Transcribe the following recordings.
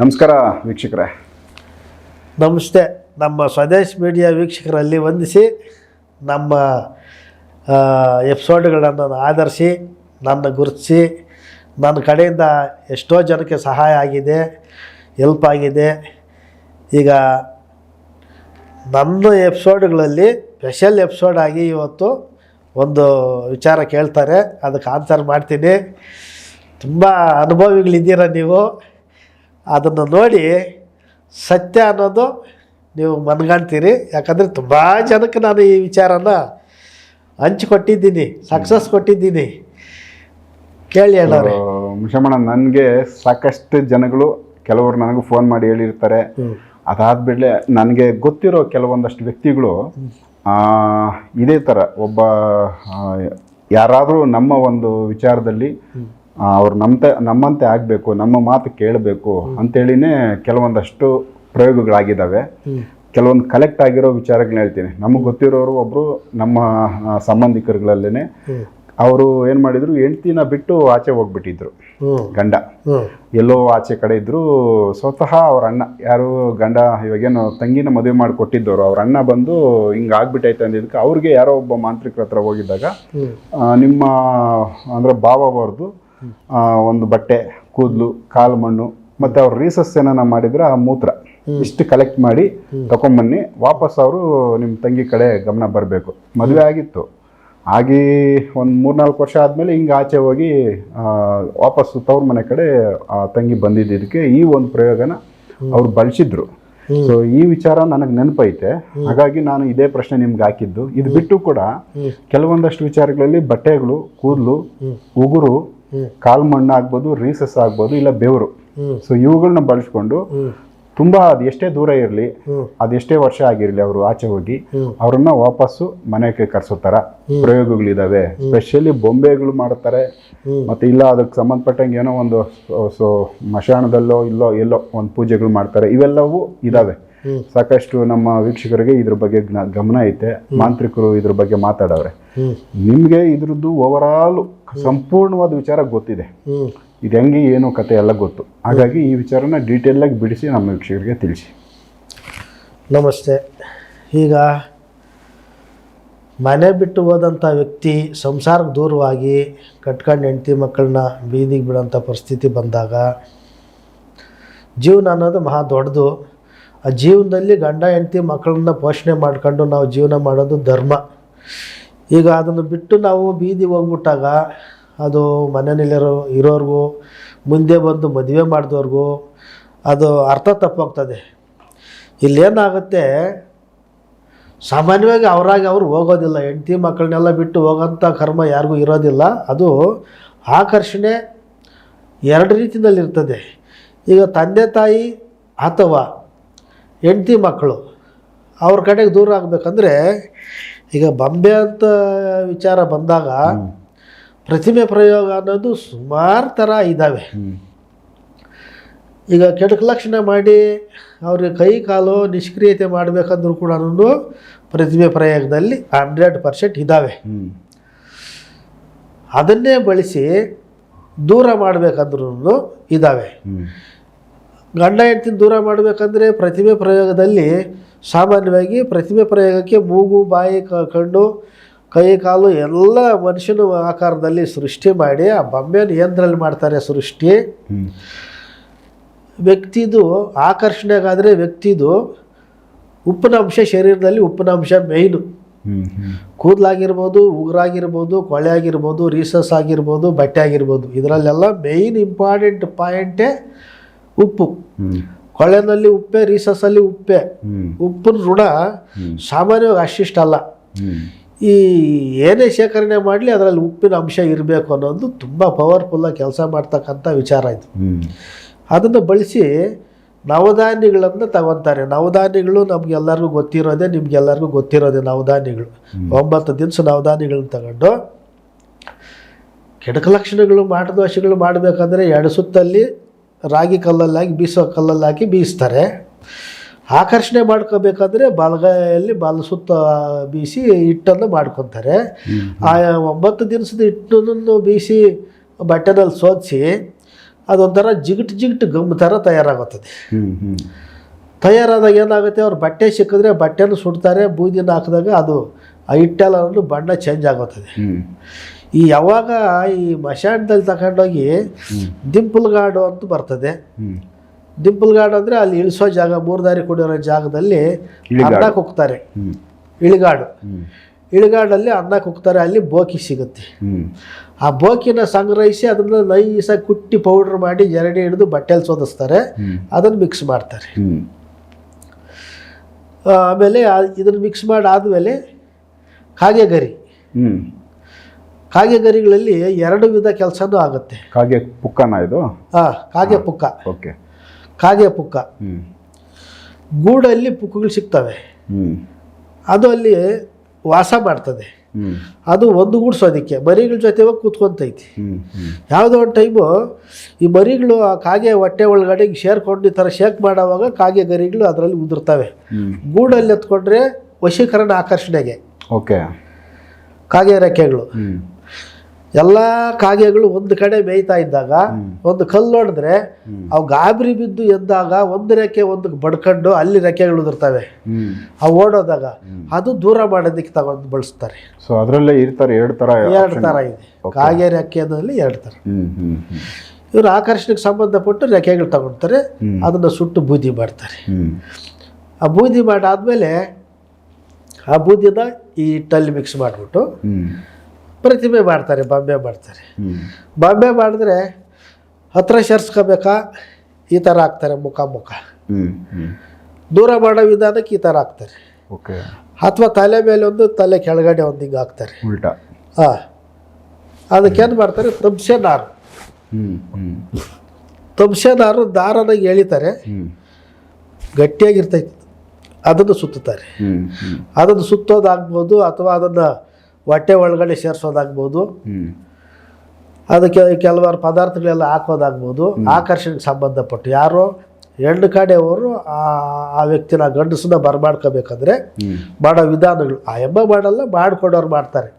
ನಮಸ್ಕಾರ ವೀಕ್ಷಕರೇ. ನಮಸ್ತೆ. ನಮ್ಮ ಸ್ವದೇಶ್ ಮೀಡಿಯಾ ವೀಕ್ಷಕರಲ್ಲಿ ವಂದಿಸಿ ನಮ್ಮ ಎಪಿಸೋಡ್ಗಳನ್ನು ಆಧರಿಸಿ, ನನ್ನ ಗುರುತಿಸಿ, ನನ್ನ ಕಡೆಯಿಂದ ಎಷ್ಟೋ ಜನಕ್ಕೆ ಸಹಾಯ ಆಗಿದೆ ಹೆಲ್ಪ್ ಆಗಿದೆ. ಈಗ ನನ್ನ ಎಪಿಸೋಡ್ಗಳಲ್ಲಿ ಸ್ಪೆಷಲ್ ಎಪಿಸೋಡ್ ಆಗಿ ಇವತ್ತು ಒಂದು ವಿಚಾರ ಕೇಳ್ತಾರೆ. ಅದಕ್ಕೆ ಆನ್ಸರ್ ಮಾಡ್ತೀನಿ. ತುಂಬ ಅನುಭವಿಗಳಿದ್ದೀರ ನೀವು? ಅದನ್ನು ನೋಡಿ ಸತ್ಯ ಅನ್ನೋದು ನೀವು ಮನ್ಗಾಣ್ತೀರಿ ಯಾಕಂದರೆ ತುಂಬ ಜನಕ್ಕೆ ನಾನು ಈ ವಿಚಾರನ ಹಂಚಿಕೊಟ್ಟಿದ್ದೀನಿ ಸಕ್ಸಸ್ ಕೊಟ್ಟಿದ್ದೀನಿ. ಕೇಳಿ ಹೇಳೋರು ಮುಷಮಣ ನನಗೆ ಸಾಕಷ್ಟು ಜನಗಳು ಕೆಲವರು ನನಗೂ ಫೋನ್ ಮಾಡಿ ಹೇಳಿರ್ತಾರೆ. ಅದಾದ ಅದಾದ್ಮೇಲೆ ನನಗೆ ಗೊತ್ತಿರೋ ಕೆಲವೊಂದಷ್ಟು ವ್ಯಕ್ತಿಗಳು ಇದೇ ಥರ ಒಬ್ಬ ಯಾರಾದರೂ ನಮ್ಮ ಒಂದು ವಿಚಾರದಲ್ಲಿ ಅವ್ರು ನಮ್ಮತೆ ನಮ್ಮಂತೆ ಆಗಬೇಕು ನಮ್ಮ ಮಾತು ಕೇಳಬೇಕು ಅಂತೇಳಿನೇ ಕೆಲವೊಂದಷ್ಟು ಪ್ರಯೋಗಗಳಾಗಿದ್ದಾವೆ. ಕೆಲವೊಂದು ಕಲೆಕ್ಟ್ ಆಗಿರೋ ವಿಚಾರಗಳನ್ನ ಹೇಳ್ತೀನಿ. ನಮಗೆ ಗೊತ್ತಿರೋರು ಒಬ್ಬರು ನಮ್ಮ ಸಂಬಂಧಿಕರುಗಳಲ್ಲೇ ಅವರು ಏನು ಮಾಡಿದ್ರು ಹೆಂಡ್ತಿನ ಬಿಟ್ಟು ಆಚೆ ಹೋಗ್ಬಿಟ್ಟಿದ್ರು. ಗಂಡ. ಎಲ್ಲೋ ಆಚೆ ಕಡೆ ಇದ್ರು ಸ್ವತಃ ಅವ್ರ ಅಣ್ಣ ಯಾರು ಗಂಡ ಇವಾಗೇನು ತಂಗಿನ ಮದುವೆ ಮಾಡಿ ಕೊಟ್ಟಿದ್ದವರು ಅವ್ರ ಅಣ್ಣ ಬಂದು ಹಿಂಗೆ ಆಗ್ಬಿಟ್ಟೈತೆ ಅಂದಿದ್ದಕ್ಕೆ ಅವ್ರಿಗೆ ಯಾರೋ ಒಬ್ಬ ಮಾಂತ್ರಿಕರ ಹತ್ರ ಹೋಗಿದ್ದಾಗ ನಿಮ್ಮ ಅಂದರೆ ಬಾವವರದು ಒಂದು ಬಟ್ಟೆ ಕೂದಲು ಕಾಲು ಮಣ್ಣು ಮತ್ತು ಅವ್ರು ರೀಸಸ್ ಏನಾನ ಮಾಡಿದ್ರೆ ಆ ಮೂತ್ರ ಇಷ್ಟು ಕಲೆಕ್ಟ್ ಮಾಡಿ ತಗೊಂಬನ್ನಿ ವಾಪಸ್ ಅವರು ನಿಮ್ಮ ತಂಗಿ ಕಡೆ ಗಮನ ಬರಬೇಕು. ಮದುವೆ ಆಗಿತ್ತು. ಆಗಿ ಒಂದು ಮೂರ್ನಾಲ್ಕು ವರ್ಷ ಆದಮೇಲೆ ಹಿಂಗೆ ಆಚೆ ಹೋಗಿ ವಾಪಸ್ಸು ತವ್ರ ಮನೆ ಕಡೆ ಆ ತಂಗಿ ಬಂದಿದ್ದಕ್ಕೆ ಈ ಒಂದು ಪ್ರಯೋಗನ ಅವ್ರು ಬಳಸಿದ್ರು. ಸೊ ಈ ವಿಚಾರ ನನಗೆ ನೆನಪೈತೆ. ಹಾಗಾಗಿ ನಾನು ಇದೇ ಪ್ರಶ್ನೆ ನಿಮ್ಗೆ ಹಾಕಿದ್ದು. ಇದು ಬಿಟ್ಟು ಕೂಡ ಕೆಲವೊಂದಷ್ಟು ವಿಚಾರಗಳಲ್ಲಿ ಬಟ್ಟೆಗಳು ಕೂದಲು ಉಗುರು. ಕಾಲು ಮಣ್ಣು ಆಗ್ಬೋದು ರೀಸಸ್ ಆಗ್ಬೋದು ಇಲ್ಲ ಬೆವರು. ಸೊ ಇವುಗಳನ್ನ ಬಳಸ್ಕೊಂಡು ತುಂಬಾ ಅದು ಎಷ್ಟೇ ದೂರ ಇರಲಿ ಅದೆಷ್ಟೇ ವರ್ಷ ಆಗಿರಲಿ ಅವರು ಆಚೆ ಹೋಗಿ. ಅವ್ರನ್ನ ವಾಪಸ್ಸು ಮನೆಗೆ ಕರ್ಸೋ ತರ ಪ್ರಯೋಗಗಳಿದಾವೆ. ಸ್ಪೆಷಲಿ ಬೊಂಬೆಗಳು ಮಾಡ್ತಾರೆ. ಮತ್ತೆ ಇಲ್ಲ ಅದಕ್ಕೆ ಸಂಬಂಧಪಟ್ಟಂಗೆ ಏನೋ ಒಂದು ಸೊ- ಮಶಾಣದಲ್ಲೋ ಇಲ್ಲೋ ಎಲ್ಲೋ ಒಂದು ಪೂಜೆಗಳು ಮಾಡ್ತಾರೆ. ಇವೆಲ್ಲವೂ ಇದಾವೆ. ಸಾಕಷ್ಟು ನಮ್ಮ ವೀಕ್ಷಕರಿಗೆ ಇದ್ರ ಬಗ್ಗೆ ಗಮನ ಐತೆ. ಮಾಂತ್ರಿಕರು ಇದ್ರ ಬಗ್ಗೆ ಮಾತಾಡವ್ರೆ. ನಿಮ್ಗೆ ಇದ್ರದ್ದು ಓವರ್ ಓವರಾಲ್ ಸಂಪೂರ್ಣವಾದ ವಿಚಾರ ಗೊತ್ತಿದೆ. ಹ್ಞೂ ಇದು ಹೆಂಗೆ ಏನು ಕತೆ ಎಲ್ಲ ಗೊತ್ತು. ಹಾಗಾಗಿ ಈ ವಿಚಾರನ ಡೀಟೇಲ್ ಆಗಿ ಬಿಡಿಸಿ ನಮ್ಮ ವೀಕ್ಷಕರಿಗೆ ತಿಳಿಸಿ. ನಮಸ್ತೆ. ಈಗ ಮನೆ ಬಿಟ್ಟು ಹೋದಂಥ ವ್ಯಕ್ತಿ ಸಂಸಾರಕ್ಕೆ ದೂರವಾಗಿ ಕಟ್ಕೊಂಡು ಹೆಂಡ್ತಿ ಮಕ್ಕಳನ್ನ ಬೀದಿಗೆ ಬಿಡೋಂಥ ಪರಿಸ್ಥಿತಿ ಬಂದಾಗ ಜೀವನ ಅನ್ನೋದು ಮಹಾ ದೊಡ್ಡದು. ಆ ಜೀವನದಲ್ಲಿ ಗಂಡ ಹೆಂಡತಿ ಮಕ್ಕಳನ್ನ ಪೋಷಣೆ ಮಾಡ್ಕೊಂಡು ನಾವು ಜೀವನ ಮಾಡೋದು ಧರ್ಮ. ಈಗ ಅದನ್ನು ಬಿಟ್ಟು ನಾವು ಬೀದಿಗೆ ಹೋಗ್ಬಿಟ್ಟಾಗ ಅದು ಮನೆಯಲ್ಲಿರೋ ಇರೋರಿಗೂ, ಮುಂದೆ ಬಂದು ಮದುವೆ ಮಾಡಿದವ್ರಿಗೂ ಅದು ಅರ್ಥ ತಪ್ಪೋಗ್ತದೆ. ಇಲ್ಲೇನಾಗುತ್ತೆ? ಸಾಮಾನ್ಯವಾಗಿ ಅವರಾಗಿ ಅವ್ರು ಹೋಗೋದಿಲ್ಲ. ಹೆಂಡತಿ ಮಕ್ಕಳನ್ನೆಲ್ಲ ಬಿಟ್ಟು ಹೋಗೋಂಥ ಕರ್ಮ ಯಾರಿಗೂ ಇರೋದಿಲ್ಲ. ಅದು ಆಕರ್ಷಣೆ ಎರಡು ರೀತಿಯಲ್ಲಿರ್ತದೆ. ಈಗ ತಂದೆ ತಾಯಿ ಅಥವಾ ಹೆಂಡತಿ ಮಕ್ಕಳು ಅವ್ರ ಕಡೆಗೆ ದೂರ ಆಗಬೇಕಂದ್ರೆ ಈಗ ಬಾಂಬೆ ಅಂತ ವಿಚಾರ ಬಂದಾಗ ಪ್ರತಿಮೆ ಪ್ರಯೋಗ ಅನ್ನೋದು ಸುಮಾರು ಥರ ಇದ್ದಾವೆ ಈಗ ಕೆಟಕ ಲಕ್ಷಣ ಮಾಡಿ ಅವ್ರಿಗೆ ಕೈ ಕಾಲು ನಿಷ್ಕ್ರಿಯತೆ ಮಾಡಬೇಕಂದ್ರೂ ಕೂಡ ಪ್ರತಿಮೆ ಪ್ರಯೋಗದಲ್ಲಿ ಹಂಡ್ರೆಡ್ ಪರ್ಸೆಂಟ್ ಇದ್ದಾವೆ ಅದನ್ನೇ ಬಳಸಿ ದೂರ ಮಾಡಬೇಕಂದ್ರೂ ಇದ್ದಾವೆ ಗಂಡ ಹೆಂಡತಿ ದೂರ ಮಾಡಬೇಕಂದ್ರೆ ಪ್ರತಿಮೆ ಪ್ರಯೋಗದಲ್ಲಿ ಸಾಮಾನ್ಯವಾಗಿ ಪ್ರತಿಮೆ ಪ್ರಯೋಗಕ್ಕೆ ಮೂಗು ಬಾಯಿ ಕ- ಕಣ್ಣು ಕೈ ಕಾಲು ಎಲ್ಲ ಮನುಷ್ಯನ ಆಕಾರದಲ್ಲಿ ಸೃಷ್ಟಿ ಮಾಡಿ ಆ ಬೊಮ್ಮೆ ಏನದ್ರಲ್ಲಿ ಮಾಡ್ತಾರೆ ಸೃಷ್ಟಿ. ವ್ಯಕ್ತಿದು ಆಕರ್ಷಣೆಗಾದರೆ ವ್ಯಕ್ತಿದು ಉಪ್ಪಿನಂಶ ಶರೀರದಲ್ಲಿ ಉಪ್ಪಿನಂಶ ಮೇಯ್ನು ಕೂದಲಾಗಿರ್ಬೋದು ಉಗುರಾಗಿರ್ಬೋದು ಕೊಳೆ ಆಗಿರ್ಬೋದು ರೀಸಸ್ ಆಗಿರ್ಬೋದು ಬಟ್ಟೆ ಆಗಿರ್ಬೋದು. ಇದರಲ್ಲೆಲ್ಲ ಮೇಯ್ನ್ ಇಂಪಾರ್ಟೆಂಟ್ ಪಾಯಿಂಟೇ ಉಪ್ಪು. ಹೊಳೆನಲ್ಲಿ ಉಪ್ಪೆ ರೀಸಸ್ಸಲ್ಲಿ ಉಪ್ಪೆ. ಉಪ್ಪಿನ ಋಣ ಸಾಮಾನ್ಯವಾಗಿ ಅಷ್ಟಿಷ್ಟಲ್ಲ ಈ ಏನೇ ಶೇಖರಣೆ ಮಾಡಲಿ ಅದರಲ್ಲಿ ಉಪ್ಪಿನ ಅಂಶ ಇರಬೇಕು ಅನ್ನೋದು ತುಂಬ ಪವರ್ಫುಲ್ಲಾಗಿ ಕೆಲಸ ಮಾಡ್ತಕ್ಕಂಥ ವಿಚಾರ ಇದು. ಅದನ್ನು ಬಳಸಿ ನವಧಾನ್ಯಗಳನ್ನು ತಗೊತಾರೆ. ನವಧಾನ್ಯಗಳು ನಮಗೆಲ್ಲರಿಗೂ ಗೊತ್ತಿರೋದೇ ನಿಮಗೆಲ್ಲರಿಗೂ ಗೊತ್ತಿರೋದೇ ನವಧಾನ್ಯಗಳು. ಒಂಬತ್ತು ದಿನಸ ನವಧಾನ್ಯಗಳನ್ನ ತಗೊಂಡು ಕೆಡಕ ಲಕ್ಷಣಗಳು ಮಾಟದೋಷಗಳು ಮಾಡಬೇಕಂದ್ರೆ ಎಡಸುತ್ತಲ್ಲಿ ಸುತ್ತಲ್ಲಿ ರಾಗಿ ಕಲ್ಲಲ್ಲಿ ಹಾಕಿ ಬೀಸೋ ಕಲ್ಲಲ್ಲಿ ಹಾಕಿ ಬೀಸ್ತಾರೆ. ಆಕರ್ಷಣೆ ಮಾಡ್ಕೋಬೇಕಾದ್ರೆ ಬಲಗೈಯಲ್ಲಿ ಬಲ ಸುತ್ತ ಬೀಸಿ ಹಿಟ್ಟನ್ನು ಮಾಡ್ಕೊತಾರೆ. ಆ ಒಂಬತ್ತು ದಿನಸದ ಹಿಟ್ಟನ್ನು ಬೀಸಿ ಬಟ್ಟೆನಲ್ಲಿ ಸೋದಿಸಿ ಅದೊಂಥರ ಜಿಗಟ್ ಜಿಗಟ್ ಗಮ್ ಥರ ತಯಾರಾಗುತ್ತದೆ. ತಯಾರಾದಾಗ ಏನಾಗುತ್ತೆ ಅವ್ರು ಬಟ್ಟೆ ಸಿಕ್ಕಿದ್ರೆ ಬಟ್ಟೆನೂ ಸುಡ್ತಾರೆ ಬೂದಿನ ಹಾಕಿದಾಗ ಅದು ಆ ಹಿಟ್ಟೆಲ್ಲ ಬಣ್ಣ ಚೇಂಜ್ ಆಗುತ್ತದೆ. ಈ ಯಾವಾಗ ಈ ಮಶಾಣದಲ್ಲಿ ತಗೊಂಡೋಗಿ ದಿಂಪಲ್ಗಾಡು ಅಂತ ಬರ್ತದೆ. ದಿಂಪಲ್ಗಾಡು ಅಂದರೆ ಅಲ್ಲಿ ಇಳಿಸೋ ಜಾಗ ಮೂರು ದಾರಿ ಕುಡಿಯೋ ಜಾಗದಲ್ಲಿ. ಅನ್ನ ಕುಕ್ತಾರೆ. ಇಳಿಗಾಡು. ಇಳಿಗಾಡಲ್ಲಿ ಅನ್ನ ಕುಕ್ತಾರೆ ಅಲ್ಲಿ ಬೋಕಿ ಸಿಗುತ್ತೆ. ಆ ಬೋಕಿನ ಸಂಗ್ರಹಿಸಿ ಅದನ್ನು ನೈಸಾಗಿ ಕುಟ್ಟಿ ಪೌಡ್ರ್ ಮಾಡಿ ಜರಡಿ ಹಿಡಿದು ಬಟ್ಟೆಲಿ ಸೋದಿಸ್ತಾರೆ. ಅದನ್ನು ಮಿಕ್ಸ್ ಮಾಡ್ತಾರೆ. ಆಮೇಲೆ ಇದನ್ನು ಮಿಕ್ಸ್ ಮಾಡಿ ಆದಮೇಲೆ ಕಾಗೆಗರಿ ಹ್ಮ್ ಕಾಗೆಗರಿಗಳಲ್ಲಿ ಎರಡು ವಿಧ ಕೆಲಸನೂ ಆಗುತ್ತೆ. ಕಾಗೆ ಪುಕ್ಕನ ಇದು? ಹಾಂ ಕಾಗೆ ಪುಕ್ಕ. ಓಕೆ. ಕಾಗೆ ಪುಕ್ಕ. ಗೂಡಲ್ಲಿ ಪುಕ್ಕಗಳು ಸಿಗ್ತವೆ. ಅದು ಅಲ್ಲಿ ವಾಸ ಮಾಡ್ತದೆ. ಅದು ಒಂದು ಗೂಡ್ಸೋದಕ್ಕೆ. ಮರಿಗಳ ಜೊತೆ ಹೋಗಿ ಕೂತ್ಕೊಂತೈತಿ. ಯಾವುದೋ ಒಂದು ಟೈಮು ಈ ಮರಿಗಳು ಆ ಕಾಗೆ ಹೊಟ್ಟೆ ಒಳಗಡೆ ಸೇರ್ಕೊಂಡು ಈ ಥರ ಶೇಕ್ ಮಾಡೋವಾಗ ಕಾಗೆ ಗರಿಗಳು ಅದರಲ್ಲಿ ಉದುರ್ತವೆ. ಗೂಡಲ್ಲಿ ಎತ್ಕೊಂಡ್ರೆ ವಶೀಕರಣ ಆಕರ್ಷಣೆಗೆ. ಓಕೆ. ಕಾಗೆ ರೆಕ್ಕೆಗಳು. ಎಲ್ಲ ಕಾಗೆಗಳು ಒಂದು ಕಡೆ ಮೇಯ್ತಾ ಇದ್ದಾಗ ಒಂದು ಕಲ್ಲು ಹೊಡೆದ್ರೆ ಅವು ಗಾಬರಿ ಬಿದ್ದು ಎದ್ದಾಗ ಒಂದು ರೆಕ್ಕೆ ಒಂದು ಬಡ್ಕೊಂಡು ಅಲ್ಲಿ ರೆಕ್ಕೆಗಳು ಉದುರ್ತವೆ. ಅವು ಓಡೋದಾಗ ಅದು ದೂರ ಮಾಡೋದಕ್ಕೆ ತಗೊಂಡು ಬಳಸ್ತಾರೆ. ಸೊ ಅದರಲ್ಲೇ ಇರ್ತಾರೆ ಎರಡು ಥರ ಎರಡು ಥರ ಇದೆ. ಕಾಗೆ ರೆಕ್ಕೆ ಅನ್ನೋದ್ರಲ್ಲಿ ಎರಡು ಥರ. ಇವರು ಆಕರ್ಷಣೆಗೆ ಸಂಬಂಧಪಟ್ಟು ರೆಕ್ಕೆಗಳು ತಗೊಳ್ತಾರೆ. ಅದನ್ನು ಸುಟ್ಟು ಬೂದಿ ಮಾಡ್ತಾರೆ. ಆ ಬೂದಿ ಮಾಡಾದ್ಮೇಲೆ ಆ ಬೂದಿನ ಈ ಹಿಟ್ಟಲ್ಲಿ ಮಿಕ್ಸ್ ಮಾಡಿಬಿಟ್ಟು ಪ್ರತಿಮೆ ಮಾಡ್ತಾರೆ ಬಾಂಬೆ ಮಾಡ್ತಾರೆ. ಬಾಂಬೆ ಮಾಡಿದ್ರೆ ಹತ್ರ ಸೇರಿಸ್ಕೋಬೇಕಾ? ಈ ಥರ ಹಾಕ್ತಾರೆ ಮುಖ ಮುಖ. ದೂರ ಮಾಡೋ ವಿಧಾನಕ್ಕೆ ಈ ಥರ ಹಾಕ್ತಾರೆ ಓಕೆ. ಅಥವಾ ತಲೆ ಮೇಲೆ ಒಂದು ತಲೆ ಕೆಳಗಡೆ ಒಂದು ಹಿಂಗೆ ಹಾಕ್ತಾರೆ. ಉಲ್ಟಾ. ಹಾಂ. ಅದಕ್ಕೇನು ಮಾಡ್ತಾರೆ? ತಬ್ಸೆ ನಾರು. ತಬ್ಸೆ ನಾರು ದಾರನಾಗ ಎಳಿತಾರೆ. ಗಟ್ಟಿಯಾಗಿರ್ತೈತಿ. ಅದನ್ನು ಸುತ್ತುತ್ತಾರೆ. ಅದನ್ನು ಸುತ್ತೋದಾಗ್ಬೋದು ಅಥವಾ ಅದನ್ನು ಹೊಟ್ಟೆ ಒಳಗಡೆ ಸೇರಿಸೋದಾಗ್ಬೋದು. ಅದಕ್ಕೆ ಕೆಲವಾರು ಪದಾರ್ಥಗಳೆಲ್ಲ ಹಾಕೋದಾಗ್ಬೋದು. ಆಕರ್ಷಣೆಗೆ ಸಂಬಂಧಪಟ್ಟು ಯಾರೋ ಹೆಣ್ಣು ಕಡೆಯವರು ಆ ಆ ವ್ಯಕ್ತಿನ ಗಂಡಸನ್ನ ಬರಮಾಡ್ಕೋಬೇಕಂದ್ರೆ ಮಾಡೋ ವಿಧಾನಗಳು. ಆ ಹೆಬ್ಬ ಮಾಡಲ್ಲ ಮಾಡಿಕೊಡೋರು ಮಾಡ್ತಾರೆ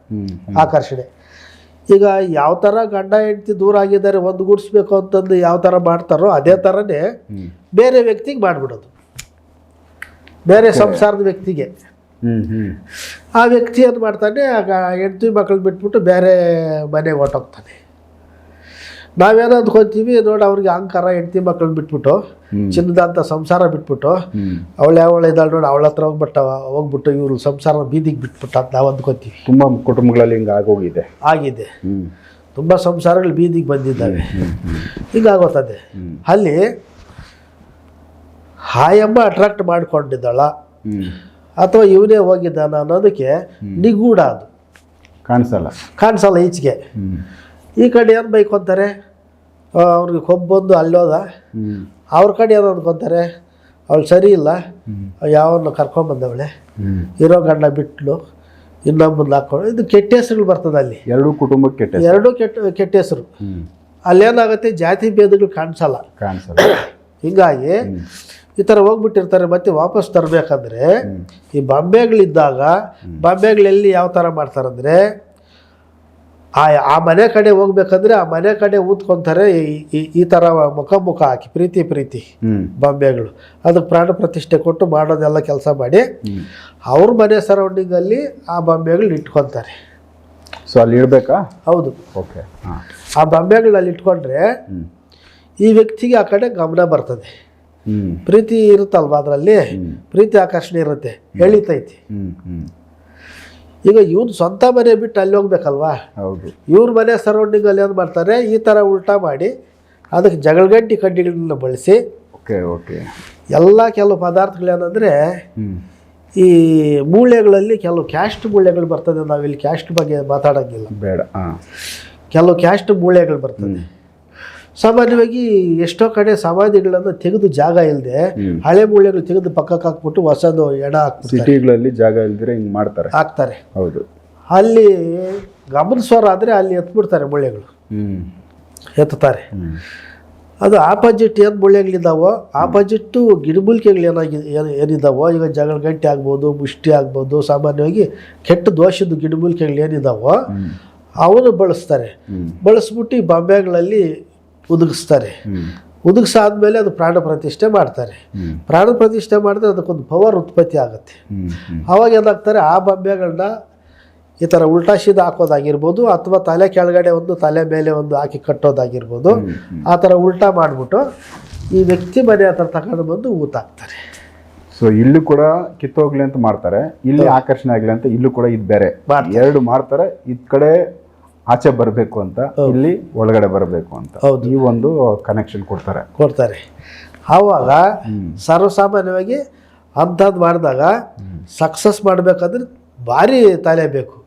ಆಕರ್ಷಣೆ. ಈಗ ಯಾವ ಥರ ಗಂಡ ಹೆಂಡತಿ ದೂರ ಆಗಿದ್ದಾರೆ ಒಂದು ಗುಡಿಸ್ಬೇಕು ಅಂತಂದು ಯಾವ ಥರ ಮಾಡ್ತಾರೋ ಅದೇ ಥರನೇ ಬೇರೆ ವ್ಯಕ್ತಿಗೆ ಮಾಡಿಬಿಡೋದು. ಬೇರೆ ಸಂಸಾರದ ವ್ಯಕ್ತಿಗೆ. ಆ ವ್ಯಕ್ತಿ ಏನು ಮಾಡ್ತಾನೆ ಆಗ ಹೆಂಡ್ತಿ ಮಕ್ಕಳು ಬಿಟ್ಬಿಟ್ಟು ಬೇರೆ ಮನೆಗೆ ಹೊಟ್ಟೋಗ್ತಾನೆ ನಾವೇನೋ ಅಂದ್ಕೊತೀವಿ ನೋಡಿ ಅವ್ರಿಗೆ ಅಹಂಕಾರ ಹೆಂಡತಿ ಮಕ್ಕಳು ಬಿಟ್ಬಿಟ್ಟು ಚಿನ್ನದ ಅಂತ ಸಂಸಾರ ಬಿಟ್ಬಿಟ್ಟು ಅವಳೆ ಅವಳು ಯಾವಳ ಇದ್ದಾಳೆ ನೋಡಿ ಅವಳ ಹತ್ರ ಹೋಗ್ಬಿಟ್ಟ ಹೋಗ್ಬಿಟ್ಟು ಇವರು ಸಂಸಾರ ಬೀದಿಗೆ ಬಿಟ್ಬಿಟ್ಟ ಅಂತ ನಾವು ಅಂದ್ಕೋತೀವಿ. ತುಂಬ ಕುಟುಂಬಗಳಲ್ಲಿ ಹಿಂಗೆ ಆಗೋಗಿದೆ. ಆಗಿದೆ. ತುಂಬ ಸಂಸಾರಗಳು ಬೀದಿಗೆ ಬಂದಿದ್ದಾವೆ. ಹಿಂಗಾಗೋತದೆ ಅಲ್ಲಿ ಹಾಯಮ್ಮ ಅಟ್ರಾಕ್ಟ್ ಮಾಡ್ಕೊಂಡಿದ್ದಾಳ. ಅಥವಾ ಇವನೇ ಹೋಗಿದ್ದಾನ ಅನ್ನೋದಕ್ಕೆ ನಿಗೂಢ ಅದು. ಕಾಣಿಸಲ್ಲ. ಕಾಣಿಸಲ್ಲ ಈಚೆಗೆ. ಈ ಕಡೆ ಏನು ಬೈಕೊಂತಾರೆ ಅಂತಾರೆ? ಅವ್ರಿಗೆ ಕೊಬ್ಬೊಂದು ಅಲ್ಲೋದ. ಅವ್ರ ಕಡೆ ಏನು ಅಂದ್ಕೊತಾರೆ ಅವಳು ಸರಿ ಇಲ್ಲ. ಯಾವನ್ನು ಕರ್ಕೊಂಬಂದವಳೆ ಇರೋ ಗಂಡ ಬಿಟ್ಲು. ಇನ್ನೊಬ್ಬನ್ನ ಹಾಕೊಂಡು ಇದು ಕೆಟ್ಟ ಹೆಸರುಗಳು ಬರ್ತದೆ ಅಲ್ಲಿ. ಎರಡೂ ಕುಟುಂಬಕ್ಕೆ ಕೆಟ್ಟ. ಎರಡೂ ಕೆಟ್ಟ ಕೆಟ್ಟ ಹೆಸರು. ಅಲ್ಲೇನಾಗುತ್ತೆ ಜಾತಿ ಭೇದಗಳು ಕಾಣಿಸಲ್ಲ. ಕಾಣಿಸಲ್ಲ. ಹೀಗಾಗಿ ಈ ಥರ ಹೋಗ್ಬಿಟ್ಟಿರ್ತಾರೆ ಮತ್ತೆ ವಾಪಸ್ ತರಬೇಕಂದ್ರೆ ಈ ಬಾಂಬೆಗಳಿದ್ದಾಗ ಬಾಂಬೆಗಳಲ್ಲಿ ಯಾವ ಥರ ಮಾಡ್ತಾರಂದರೆ ಆ ಆ ಮನೆ ಕಡೆ ಹೋಗ್ಬೇಕಂದ್ರೆ ಆ ಮನೆ ಕಡೆ ಊದ್ಕೊಂತಾರೆ ಈ- ಈ- ಥರ ಮುಖ ಮುಖ ಹಾಕಿ ಪ್ರೀತಿ ಪ್ರೀತಿ ಬಾಂಬೆಗಳು. ಅದಕ್ಕೆ ಪ್ರಾಣ ಪ್ರತಿಷ್ಠೆ ಕೊಟ್ಟು ಮಾಡೋದೆಲ್ಲ ಕೆಲಸ ಮಾಡಿ ಅವ್ರ ಮನೆ ಸರೌಂಡಿಂಗಲ್ಲಿ ಆ ಬಾಂಬೆಗಳು ಇಟ್ಕೊತಾರೆ. ಸೊ ಅಲ್ಲಿ ಇಡಬೇಕಾ? ಹೌದು. ಓಕೆ ಆ ಬಾಂಬೆಗಳಲ್ಲಿ ಇಟ್ಕೊಂಡ್ರೆ ಈ ವ್ಯಕ್ತಿಗೆ ಆ ಕಡೆ ಗಮನ ಬರ್ತದೆ. ಪ್ರೀತಿ ಇರುತ್ತಲ್ವ ಅದರಲ್ಲಿ? ಪ್ರೀತಿ ಆಕರ್ಷಣೆ ಇರುತ್ತೆ ಎಳಿತೈತಿ. ಈಗ ಇವನು ಸ್ವಂತ ಮನೆ ಬಿಟ್ಟು ಅಲ್ಲಿ ಹೋಗ್ಬೇಕಲ್ವಾ? ಹೌದು. ಇವ್ರ ಮನೆ ಸರೌಂಡಿಂಗಲ್ಲಿ ಏನು ಮಾಡ್ತಾರೆ ಈ ಥರ ಉಲ್ಟಾ ಮಾಡಿ ಅದಕ್ಕೆ ಜಗಳಗಂಟಿ ಕಡ್ಡಿಗಳನ್ನ ಬಳಸಿ ಓಕೆ ಓಕೆ. ಎಲ್ಲ ಕೆಲವು ಪದಾರ್ಥಗಳೇನೆಂದರೆ ಈ ಮೂಳೆಗಳಲ್ಲಿ ಕೆಲವು ಕ್ಯಾಸ್ಟ್ ಮೂಳೆಗಳು ಬರ್ತದೆ ನಾವಿಲ್ಲಿ ಕ್ಯಾಸ್ಟ್ ಬಗ್ಗೆ ಮಾತಾಡೋಂಗಿಲ್ಲ. ಬೇಡ ಹಾಂ ಕೆಲವು ಕ್ಯಾಸ್ಟ್ ಮೂಳೆಗಳು ಬರ್ತದೆ. ಸಾಮಾನ್ಯವಾಗಿ ಎಷ್ಟೋ ಕಡೆ ಸಮಾಧಿಗಳನ್ನು ತೆಗೆದು ಜಾಗ ಇಲ್ಲದೆ ಹಳೆ ಮೂಳೆಗಳು ತೆಗೆದು ಪಕ್ಕಕ್ಕೆ ಹಾಕ್ಬಿಟ್ಟು ಹೊಸದು ಎಡ ಸಿಟಿಗಳಲ್ಲಿ ಜಾಗ ಇಲ್ದಿರ ಹಿಂಗೆ ಮಾಡ್ತಾರೆ. ಹಾಕ್ತಾರೆ. ಹೌದು. ಅಲ್ಲಿ ಗಮನಿಸೋರಾದರೆ ಅಲ್ಲಿ ಎತ್ಬಿಡ್ತಾರೆ ಮೂಳೆಗಳು ಎತ್ತುತ್ತಾರೆ ಅದು ಆಪೋಸಿಟ್ ಏನು ಮೂಳೆಗಳಿದ್ದಾವೋ ಆಪೋಸಿಟ್ಟು ಗಿಡಮೂಲಿಕೆಗಳು ಏನಾಗಿ ಏನು ಏನಿದ್ದಾವೋ ಈಗ ಜಗಳ ಗಂಟೆ ಆಗ್ಬೋದು ಮುಷ್ಟಿ ಆಗ್ಬೋದು ಸಾಮಾನ್ಯವಾಗಿ ಕೆಟ್ಟ ದೋಷದ ಗಿಡಮೂಲಿಕೆಗಳು ಏನಿದ್ದಾವೋ ಅವನು ಬಳಸ್ತಾರೆ. ಬಳಸ್ಬಿಟ್ಟು ಈ ಬಾಂಬೆಗಳಲ್ಲಿ ಉದುಗಿಸ್ತಾರೆ ಒದಗಿಸಾದ್ಮೇಲೆ ಅದು ಪ್ರಾಣ ಪ್ರತಿಷ್ಠೆ ಮಾಡ್ತಾರೆ. ಪ್ರಾಣ ಪ್ರತಿಷ್ಠೆ ಮಾಡಿದ್ರೆ ಅದಕ್ಕೊಂದು ಪವರ್ ಉತ್ಪತ್ತಿ ಆಗುತ್ತೆ. ಆವಾಗ ಏನಾಗ್ತಾರೆ? ಆ ಬೊಂಬೆಗಳನ್ನ ಈ ಥರ ಉಲ್ಟಾ ಶೀದ ಹಾಕೋದಾಗಿರ್ಬೋದು ಅಥವಾ ತಲೆ ಕೆಳಗಡೆ ಒಂದು ತಲೆ ಮೇಲೆ ಒಂದು ಹಾಕಿ ಕಟ್ಟೋದಾಗಿರ್ಬೋದು ಆ ಥರ ಉಲ್ಟಾ ಮಾಡಿಬಿಟ್ಟು ಈ ವ್ಯಕ್ತಿ ಮನೆ ಹತ್ರ ತಗೊಂಡು ಬಂದು ಊತಾಕ್ತಾರೆ. ಸೊ ಇಲ್ಲೂ ಕೂಡ ಕಿತ್ತೋಗ್ಲಿ ಅಂತ ಮಾಡ್ತಾರೆ. ಇಲ್ಲಿ ಆಕರ್ಷಣೆ ಆಗಲಿ ಅಂತ ಇಲ್ಲೂ ಕೂಡ ಇದು ಬೇರೆ. ಎರಡು ಮಾಡ್ತಾರೆ. ಇದ್ ಕಡೆ ಆಚೆ ಬರಬೇಕು ಅಂತ ಇಲ್ಲಿ ಒಳಗಡೆ ಬರಬೇಕು ಅಂತ ಹೌದು. ಈ ಒಂದು ಕನೆಕ್ಷನ್ ಕೊಡ್ತಾರೆ. ಕೊಡ್ತಾರೆ. ಆವಾಗ ಸರ್ವಸಾಮಾನ್ಯವಾಗಿ ಅಂಥದ್ದು ಮಾಡಿದಾಗ ಸಕ್ಸಸ್ ಮಾಡಬೇಕಾದ್ರೆ ಭಾರಿ ತಲೆ ಬೇಕು.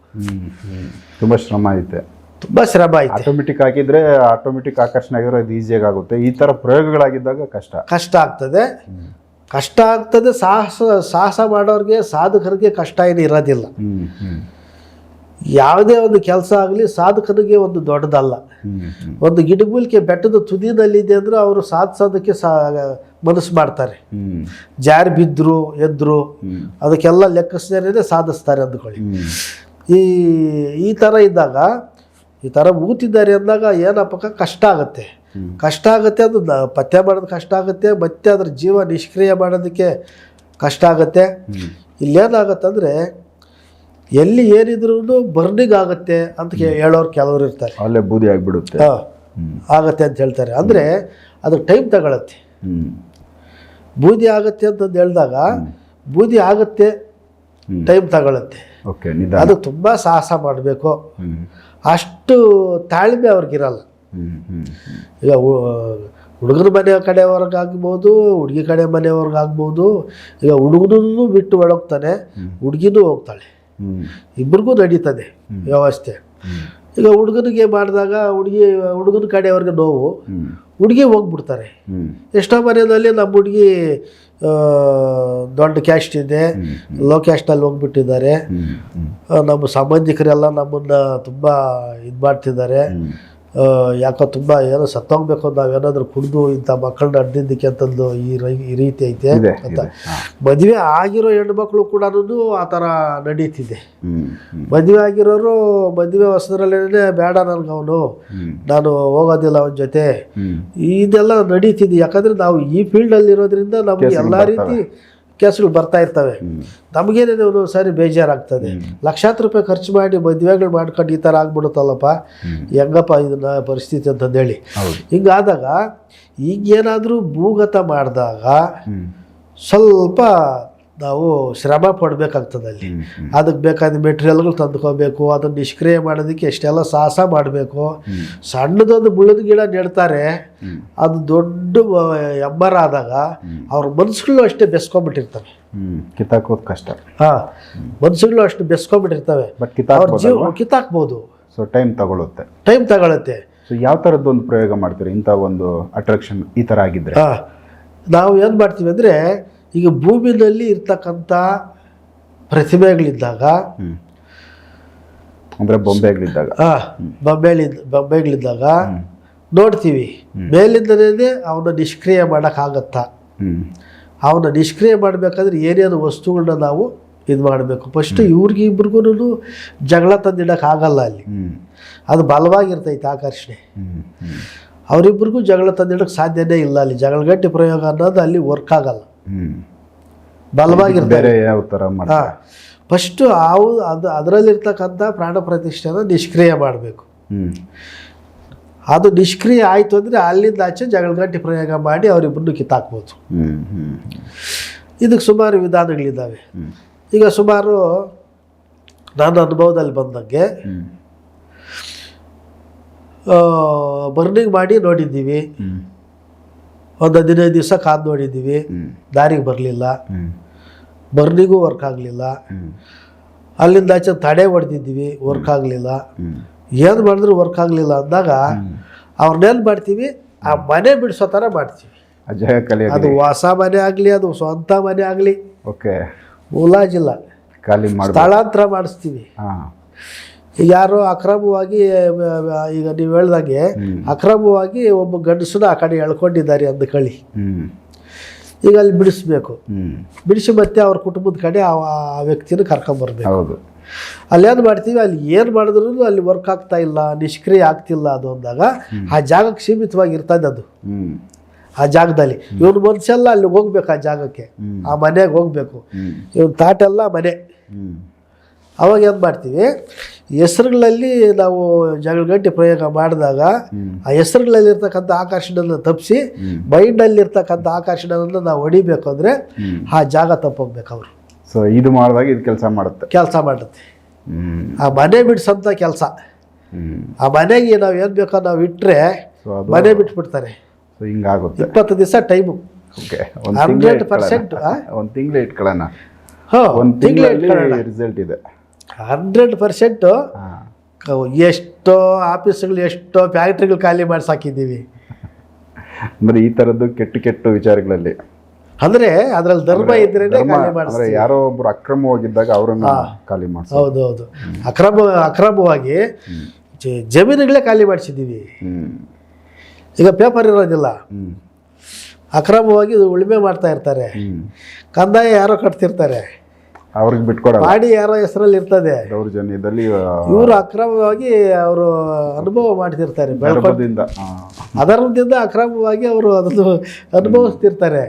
ತುಂಬಾ ಶ್ರಮ ಐತೆ. ತುಂಬ ಶ್ರಮ ಐತೆ. ಆಟೋಮೆಟಿಕ್ ಹಾಕಿದ್ರೆ ಆಟೋಮೆಟಿಕ್ ಆಕರ್ಷಣೆ ಆಗಿರೋದು ಈಸಿಯಾಗಿ ಆಗುತ್ತೆ. ಈ ತರ ಪ್ರಯೋಗಗಳಾಗಿದ್ದಾಗ ಕಷ್ಟ. ಕಷ್ಟ ಆಗ್ತದೆ. ಕಷ್ಟ ಆಗ್ತದೆ ಸಾಹಸ ಸಾಹಸ ಮಾಡೋರಿಗೆ ಸಾಧಕರಿಗೆ ಕಷ್ಟ ಏನು ಇರೋದಿಲ್ಲ. ಯಾವುದೇ ಒಂದು ಕೆಲಸ ಆಗಲಿ ಸಾಧಕನಿಗೆ ಒಂದು ದೊಡ್ಡದಲ್ಲ. ಒಂದು ಗಿಡಮೂಲಿಕೆ ಬೆಟ್ಟದ ತುದಿನಲ್ಲಿದೆ ಅಂದರೆ ಅವರು ಸಾಧಿಸೋದಕ್ಕೆ ಸಾ ಮನಸ್ಸು ಮಾಡ್ತಾರೆ. ಜಾರಿ ಬಿದ್ದರು ಎದ್ರು ಅದಕ್ಕೆಲ್ಲ ಲೆಕ್ಕಿಸ್ದೇನೆ ಸಾಧಿಸ್ತಾರೆ ಅಂದ್ಕೊಳ್ಳಿ. ಈ ಈ ಥರ ಇದ್ದಾಗ ಈ ಥರ ಊತಿದ್ದಾರೆ ಅಂದಾಗ ಏನಪ್ಪ ಕಷ್ಟ ಆಗುತ್ತೆ. ಕಷ್ಟ ಆಗುತ್ತೆ ಅದು ಪತ್ತೆ ಮಾಡೋದು ಕಷ್ಟ ಆಗುತ್ತೆ ಮತ್ತೆ ಅದರ ಜೀವ ನಿಷ್ಕ್ರಿಯ ಮಾಡೋದಕ್ಕೆ ಕಷ್ಟ ಆಗುತ್ತೆ. ಇಲ್ಲೇನಾಗತ್ತಂದರೆ ಎಲ್ಲಿ ಏನಿದ್ರು ಬರ್ನಿಂಗ್ ಆಗುತ್ತೆ ಅಂತ ಹೇಳೋರು ಕೆಲವರು ಇರ್ತಾರೆ. ಅಲ್ಲೇ ಬೂದಿ ಆಗಿಬಿಡುತ್ತೆ. ಹಾ, ಆಗತ್ತೆ ಅಂತ ಹೇಳ್ತಾರೆ. ಅಂದರೆ ಅದು ಟೈಮ್ ತಗೊಳತ್ತೆ. ಬೂದಿ ಆಗುತ್ತೆ ಅಂತಂದು ಹೇಳಿದಾಗ ಬೂದಿ ಆಗುತ್ತೆ ಟೈಮ್ ತಗೊಳತ್ತೆ. ಓಕೆ ಅದು ತುಂಬ ಸಾಹಸ ಮಾಡಬೇಕು. ಅಷ್ಟು ತಾಳ್ಮೆ ಅವ್ರಿಗಿರಲ್ಲ ಈಗ ಹುಡುಗನ ಮನೆ ಕಡೆಯವ್ರಿಗಾಗ್ಬೋದು ಹುಡುಗಿ ಕಡೆ ಮನೆಯವ್ರಿಗಾಗ್ಬೋದು ಈಗ ಹುಡುಗನೂ ಬಿಟ್ಟು ಒಳಗ್ತಾನೆ ಹುಡುಗಿನೂ ಹೋಗ್ತಾಳೆ. ಹ್ಮ್. ಇಬ್ರಿಗೂ ನಡೀತದೆ ವ್ಯವಸ್ಥೆ ಈಗ ಹುಡುಗನಿಗೆ ಮಾಡಿದಾಗ ಹುಡುಗಿ ಹುಡುಗನ ಕಡೆಯವ್ರಿಗೆ ನೋವು ಹುಡುಗಿ ಹೋಗ್ಬಿಡ್ತಾರೆ. ಎಷ್ಟೋ ಮನೆಯಲ್ಲಿ ನಮ್ಮ ಹುಡುಗಿ ದೊಡ್ಡ ಕ್ಯಾಸ್ಟ್ ಇದೆ ಲೋ ಕ್ಯಾಸ್ಟಲ್ಲಿ ಹೋಗ್ಬಿಟ್ಟಿದ್ದಾರೆ. ನಮ್ಮ ಸಂಬಂಧಿಕರೆಲ್ಲ ನಮ್ಮನ್ನು ತುಂಬ ಇದು ಮಾಡ್ತಿದ್ದಾರೆ. ಯಾಕೋ ತುಂಬ ಏನೋ ಸತ್ತೋಗ್ಬೇಕು ಏನಾದರೂ ಕುಡಿದು ಇಂಥ ಮಕ್ಕಳನ್ನ ಅಡ್ಡಿದ್ದಕ್ಕೆ ಅಂತಂದು ಈ ರೈ- ಈ ರೀತಿ ಐತೆ ಅಂತ. ಮದುವೆ ಆಗಿರೋ ಹೆಣ್ಮಕ್ಳು ಕೂಡ ಆ ಥರ ನಡೀತಿದೆ. ಮದುವೆ ಆಗಿರೋರು ಮದುವೆ ಹೊಸದ್ರಲ್ಲೇನೆ ಬೇಡ ನನಗೆ ಅವನು. ನಾನು ಹೋಗೋದಿಲ್ಲ ಅವನ ಜೊತೆ. ಇದೆಲ್ಲ ನಡೀತಿದೆ. ಯಾಕಂದ್ರೆ ನಾವು ಈ ಫೀಲ್ಡಲ್ಲಿರೋದ್ರಿಂದ ನಮ್ಗೆ ಎಲ್ಲ ರೀತಿ ಕೇಸ್ಗಳು ಬರ್ತಾ ಇರ್ತವೆ. ನಮಗೇನಿದೆ ಒಂದೊಂದು ಸಾರಿ ಬೇಜಾರಾಗ್ತದೆ. ಲಕ್ಷಾಂತರ ರೂಪಾಯಿ ಖರ್ಚು ಮಾಡಿ ಮದುವೆಗಳು ಮಾಡ್ಕೊಂಡು ಈ ಥರ ಆಗ್ಬಿಡುತ್ತಲ್ಲಪ್ಪ? ಹೆಂಗಪ್ಪ ಇದನ್ನ ಪರಿಸ್ಥಿತಿ ಅಂತಂದೇಳಿ. ಹಿಂಗಾದಾಗ ಈಗೇನಾದರೂ ಭೂಗತ ಮಾಡಿದಾಗ ಸ್ವಲ್ಪ ನಾವು ಶ್ರಮ ಪಡಬೇಕಾಗ್ತದೆ ಅಲ್ಲಿ. ಅದಕ್ಕೆ ಬೇಕಾದ ಮೆಟೀರಿಯಲ್ಗಳು ತಂದುಕೋಬೇಕು ಅದನ್ನು ನಿಷ್ಕ್ರಿಯ ಮಾಡೋದಕ್ಕೆ ಎಷ್ಟೆಲ್ಲ ಸಾಹಸ ಮಾಡಬೇಕು. ಸಣ್ಣದೊಂದು ಮುಳ್ಳದ ಗಿಡ ನೆಡ್ತಾರೆ ಅದು ದೊಡ್ಡ ಎಂಬರ್ ಆದಾಗ ಅವ್ರ ಮನಸ್ಸುಗಳು ಅಷ್ಟೇ ಬೆಸ್ಕೊಂಬಿಟ್ಟಿರ್ತವೆ. ಹ್ಮ್. ಕಿತ್ತಾಕೋದು ಕಷ್ಟ. ಹಾಂ ಮನಸ್ಸುಗಳು ಅಷ್ಟು ಬೆಸ್ಕೊಂಡ್ಬಿಟ್ಟಿರ್ತವೆ ಬಟ್ ಜೀವ ಕಿತ್ತಾಕ್ಬೋದು. ಸೊ ಟೈಮ್ ತಗೊಳುತ್ತೆ. ಟೈಮ್ ತಗೊಳುತ್ತೆ. ಸೊ ಯಾವ ಥರದ್ದು ಒಂದು ಪ್ರಯೋಗ ಮಾಡ್ತೀರಿ? ಇಂಥ ಒಂದು ಅಟ್ರಾಕ್ಷನ್ ಈ ಥರ ಆಗಿದ್ರೆ? ಹಾಂ ನಾವು ಏನು ಮಾಡ್ತೀವಿ ಅಂದರೆ ಈಗ ಭೂಮಿನಲ್ಲಿ ಇರ್ತಕ್ಕಂಥ ಪ್ರತಿಮೆಗಳಿದ್ದಾಗ ಹ್ಮ್. ಅಂದ್ರೆ ಬೊಂಬೆಗಳಿದ್ದಾಗ. ಬೊಂಬೆಗಳಿದ್ದ ಬೊಂಬೆಗಳಿದ್ದಾಗ ನೋಡ್ತೀವಿ. ಮೇಲಿಂದನೇ ಅವನ ನಿಷ್ಕ್ರಿಯ ಮಾಡೋಕ್ಕಾಗತ್ತಾ. ಅವನ್ನ ಅವನ ನಿಷ್ಕ್ರಿಯ ಮಾಡಬೇಕಾದ್ರೆ ಏನೇನು ವಸ್ತುಗಳನ್ನ ನಾವು ಇದು ಮಾಡಬೇಕು. ಫಸ್ಟ್ ಇವ್ರಿಗೆ ಇಬ್ರಿಗೂ ಜಗಳ ತಂದಿಡೋಕ್ಕಾಗಲ್ಲ ಅಲ್ಲಿ. ಅದು ಬಲವಾಗಿರ್ತೈತೆ ಆಕರ್ಷಣೆ. ಅವರಿಬ್ರಿಗೂ ಜಗಳ ತಂದಿಡೋಕ್ಕೆ ಸಾಧ್ಯನೇ ಇಲ್ಲ ಅಲ್ಲಿ. ಜಗಳಗಟ್ಟಿ ಪ್ರಯೋಗ ಅನ್ನೋದು ಅಲ್ಲಿ ವರ್ಕ್ ಆಗಲ್ಲ. ಬೇರೆ ಯಾವ ಥರ ಹಾಂ. ಮಾಡ್ತಾರೆ ಫಸ್ಟು ಅವು ಅದು ಅದರಲ್ಲಿರ್ತಕ್ಕಂಥ ಪ್ರಾಣ ಪ್ರತಿಷ್ಠೆನ ನಿಷ್ಕ್ರಿಯ ಮಾಡಬೇಕು. ಅದು ನಿಷ್ಕ್ರಿಯ ಆಯಿತು ಅಂದರೆ ಅಲ್ಲಿಂದ ಆಚೆ ಜಗಳಗಟ್ಟಿ ಪ್ರಯೋಗ ಮಾಡಿ ಅವರಿಬ್ಬರನ್ನು ಕಿತ್ತಾಕ್ಬೋದು ಇದಕ್ಕೆ ಸುಮಾರು ವಿಧಾನಗಳಿದ್ದಾವೆ ಈಗ ಸುಮಾರು ನನ್ನ ಅನುಭವದಲ್ಲಿ ಬಂದಂಗೆ ಬರ್ನಿಂಗ್ ಮಾಡಿ ನೋಡಿದ್ದೀವಿ. ಒಂದು ಹದಿನೈದು ದಿವಸ ಕಾದು ನೋಡಿದ್ದೀವಿ. ದಾರಿಗೆ ಬರಲಿಲ್ಲ. ಬರ್ನಿಗೂ ವರ್ಕ್ ಆಗಲಿಲ್ಲ. ಅಲ್ಲಿಂದ ಆಚೆ ತಡೆ ಹೊಡೆದಿದ್ದೀವಿ ವರ್ಕ್ ಆಗಲಿಲ್ಲ. ಏನು ಮಾಡಿದ್ರು ವರ್ಕ್ ಆಗಲಿಲ್ಲ ಅಂದಾಗ ಅವ್ರನ್ನೇನು ಮಾಡ್ತೀವಿ? ಆ ಮನೆ ಬಿಡಿಸೋ ಥರ ಮಾಡ್ತೀವಿ. ಅದು ಹೊಸ ಮನೆ ಆಗಲಿ ಅದು ಸ್ವಂತ ಮನೆ ಆಗಲಿ. ಓಕೆ. ಮುಲಾಜಿಲ್ಲ. ಸ್ಥಳಾಂತರ ಮಾಡಿಸ್ತೀವಿ. ಯಾರೋ ಅಕ್ರಮವಾಗಿ ಈಗ ನೀವು ಹೇಳ್ದಂಗೆ. ಅಕ್ರಮವಾಗಿ ಒಬ್ಬ ಗಂಡಸನ್ನ ಆ ಕಡೆ ಎಳ್ಕೊಂಡಿದ್ದಾರೆ ಅಂದ ಕಳಿ. ಈಗ ಅಲ್ಲಿ ಬಿಡಿಸ್ಬೇಕು. ಬಿಡಿಸಿ ಮತ್ತೆ ಅವ್ರ ಕುಟುಂಬದ ಕಡೆ ಆ ವ್ಯಕ್ತಿನ ಕರ್ಕೊಂಬರ್ಬೇಕು ಹೌದು. ಅಲ್ಲೇನು ಮಾಡ್ತೀವಿ? ಅಲ್ಲಿ ಏನು ಮಾಡಿದ್ರು ಅಲ್ಲಿ ವರ್ಕ್ ಆಗ್ತಾ ಇಲ್ಲ ನಿಷ್ಕ್ರಿಯ ಆಗ್ತಿಲ್ಲ ಅದು ಅಂದಾಗ ಆ ಜಾಗಕ್ಕೆ ಸೀಮಿತವಾಗಿ ಇರ್ತದೆ ಅದು. ಆ ಜಾಗದಲ್ಲಿ. ಇವ್ರ ಮನುಷ್ಯಲ್ಲ ಅಲ್ಲಿ ಹೋಗ್ಬೇಕು ಆ ಜಾಗಕ್ಕೆ. ಆ ಮನೆಗೆ ಹೋಗ್ಬೇಕು. ಇವ್ರ ಇವನ್ ತಾಟೆಲ್ಲ ಮನೆ. ಅವಾಗ ಏನು ಮಾಡ್ತೀವಿ? ಹೆಸರುಗಳಲ್ಲಿ ನಾವು ಜಗಳಗಟ್ಟಿ ಪ್ರಯೋಗ ಮಾಡಿದಾಗ ಆ ಹೆಸರುಗಳಲ್ಲಿ ಇರ್ತಕ್ಕಂಥ ಆಕರ್ಷಣೆಯನ್ನು ತಪ್ಪಿಸಿ ಮೈಂಡಲ್ಲಿರ್ತಕ್ಕಂಥ ಆಕರ್ಷಣೆಯನ್ನು ನಾವು ಹೊಡಿಬೇಕು ಅಂದರೆ ಆ ಜಾಗ ತಪ್ಪೋಗ್ಬೇಕು ಅವರು. ಸೊ ಇದು ಮಾಡಿದಾಗ ಇದು ಕೆಲಸ ಮಾಡುತ್ತೆ. ಕೆಲಸ ಮಾಡುತ್ತೆ ಆ ಮನೆ ಬಿಡಿಸೋಂಥ ಕೆಲಸ. ಆ ಮನೆಗೆ ನಾವು ಏನು ಬೇಕೋ ನಾವು ಇಟ್ಟರೆ ಮನೆ ಬಿಟ್ಬಿಡ್ತಾರೆ. ಹಿಂಗಾಗುತ್ತೆ. ಇಪ್ಪತ್ತು ದಿವಸ ಟೈಮು ಹಂಡ್ರೆಡ್ ಪರ್ಸೆಂಟ್ ಒಂದು ತಿಂಗಳು ಇಟ್ಕೊಳ್ಳೋಣ ಹಾಂ ಒಂದು ತಿಂಗಳು ರಿಸಲ್ಟ್ ಇದೆ. ಹಂಡ್ರೆಡ್ ಪರ್ಸೆಂಟು ಎಷ್ಟೋ ಆಫೀಸ್ಗಳು ಎಷ್ಟೋ ಫ್ಯಾಕ್ಟ್ರಿಗಳು ಖಾಲಿ ಮಾಡಿಸಾಕಿದ್ದೀವಿ. ಅಂದ್ರೆ ಈ ತರದ್ದು ಕೆಟ್ಟ ಕೆಟ್ಟ ವಿಚಾರಗಳಲ್ಲಿ. ಅಂದರೆ ಅದರಲ್ಲಿ ಧರ್ಮ ಇದ್ರೆ ಖಾಲಿ ಯಾರೋ ಒಬ್ರು ಅಕ್ರಮವಾಗಿದ್ದಾಗ ಅವರನ್ನ ಖಾಲಿ ಮಾಡಿಸ್. ಹೌದು ಹೌದು ಅಕ್ರಮ ಅಕ್ರಮವಾಗಿ ಜಮೀನುಗಳೇ ಖಾಲಿ ಮಾಡಿಸಿದ್ದೀವಿ. ಈಗ ಪೇಪರ್ ಇರೋದಿಲ್ಲ. ಅಕ್ರಮವಾಗಿ ಉಳುಮೆ ಮಾಡ್ತಾ ಇರ್ತಾರೆ. ಕಂದಾಯ ಯಾರೋ ಕಟ್ತಿರ್ತಾರೆ. ಅವ್ರಿಗೆ ಬಿಟ್ಕೊಡಲ್ಲ. ಮಾಡಿ ಯಾರೋ ಹೆಸರಲ್ಲಿ ಇರ್ತದೆ. ದೌರ್ಜನ್ಯದಲ್ಲಿ ಇವರು ಅಕ್ರಮವಾಗಿ ಅವರು ಅನುಭವ ಮಾಡ್ತಿರ್ತಾರೆ. ಬೆಳಕದಿಂದ ಅದರದಿಂದ ಅಕ್ರಮವಾಗಿ ಅವರು ಅದನ್ನು ಅನುಭವಿಸ್ತಿರ್ತಾರೆ.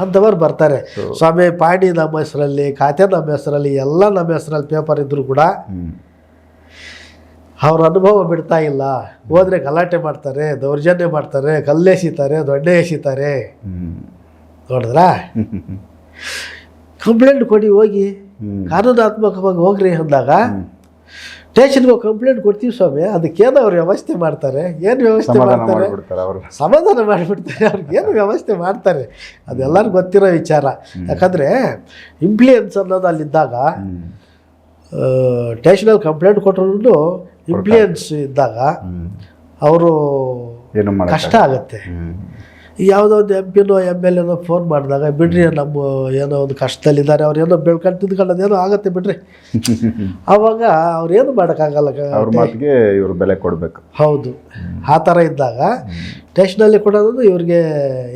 ಅಂಥವ್ರು ಬರ್ತಾರೆ. ಸ್ವಾಮಿ ಪಾಡಿ ನಮ್ಮ ಹೆಸರಲ್ಲಿ ಖಾತೆ ನಮ್ಮ ಹೆಸರಲ್ಲಿ ಎಲ್ಲ ನಮ್ಮ ಹೆಸರಲ್ಲಿ ಪೇಪರ್ ಇದ್ದರೂ ಕೂಡ ಅವ್ರ ಅನುಭವ ಬಿಡ್ತಾ ಇಲ್ಲ. ಹೋದ್ರೆ ಗಲಾಟೆ ಮಾಡ್ತಾರೆ ದೌರ್ಜನ್ಯ ಮಾಡ್ತಾರೆ ಕಲ್ಲೆಸಿತಾರೆ ದೊಡ್ಡ ಎಸಿತಾರೆ. ನೋಡಿದ್ರ? ಕಂಪ್ಲೇಂಟ್ ಕೊಡಿ ಹೋಗಿ. ಕಾನೂನಾತ್ಮಕವಾಗಿ ಹೋಗ್ರಿ ಅಂದಾಗ ಸ್ಟೇಷನ್ಗೆ ಹೋಗಿ ಕಂಪ್ಲೇಂಟ್ ಕೊಡ್ತೀವಿ ಸ್ವಾಮಿ. ಅದಕ್ಕೇನು ಅವ್ರು ವ್ಯವಸ್ಥೆ ಮಾಡ್ತಾರೆ. ಏನು ವ್ಯವಸ್ಥೆ ಮಾಡ್ತಾರೆ? ಸಮಾಧಾನ ಮಾಡಿಬಿಡ್ತಾರೆ. ಅವ್ರಿಗೆ ಏನು ವ್ಯವಸ್ಥೆ ಮಾಡ್ತಾರೆ? ಅದೆಲ್ಲರಿಗೂ ಗೊತ್ತಿರೋ ವಿಚಾರ. ಯಾಕಂದರೆ ಇಂಪ್ಲಿಯನ್ಸ್ ಅನ್ನೋದು ಅಲ್ಲಿದ್ದಾಗ ಸ್ಟೇಷನಲ್ಲಿ ಕಂಪ್ಲೇಂಟ್ ಕೊಟ್ಟರು ಇಂಪ್ಲಿಯನ್ಸ್ ಇದ್ದಾಗ ಅವರು ಕಷ್ಟ ಆಗುತ್ತೆ. ಯಾವುದೋ ಒಂದು ಎಂ ಪಿನೋ ಎಂ ಎಲ್ ಎನೋ ಫೋನ್ ಮಾಡಿದಾಗ ಬಿಡ್ರಿ ನಮ್ಮ ಏನೋ ಒಂದು ಕಷ್ಟದಲ್ಲಿದ್ದಾರೆ ಅವ್ರು ಏನೋ ಬೆಳ್ಕೊಂಡು ತಿಂದ್ಕೊಳ್ಳೋದು ಏನೋ ಆಗುತ್ತೆ ಬಿಡ್ರಿ. ಆವಾಗ ಅವ್ರೇನು ಮಾಡೋಕ್ಕಾಗಲ್ಲ. ಅವ್ರ ಮಾತಿಗೆ ಇವರು ಬೆಲೆ ಕೊಡಬೇಕು. ಹೌದು. ಆ ಥರ ಇದ್ದಾಗ ಟೆಸ್ಟ್ನಲ್ಲಿ ಕೊಡೋದು ಇವ್ರಿಗೆ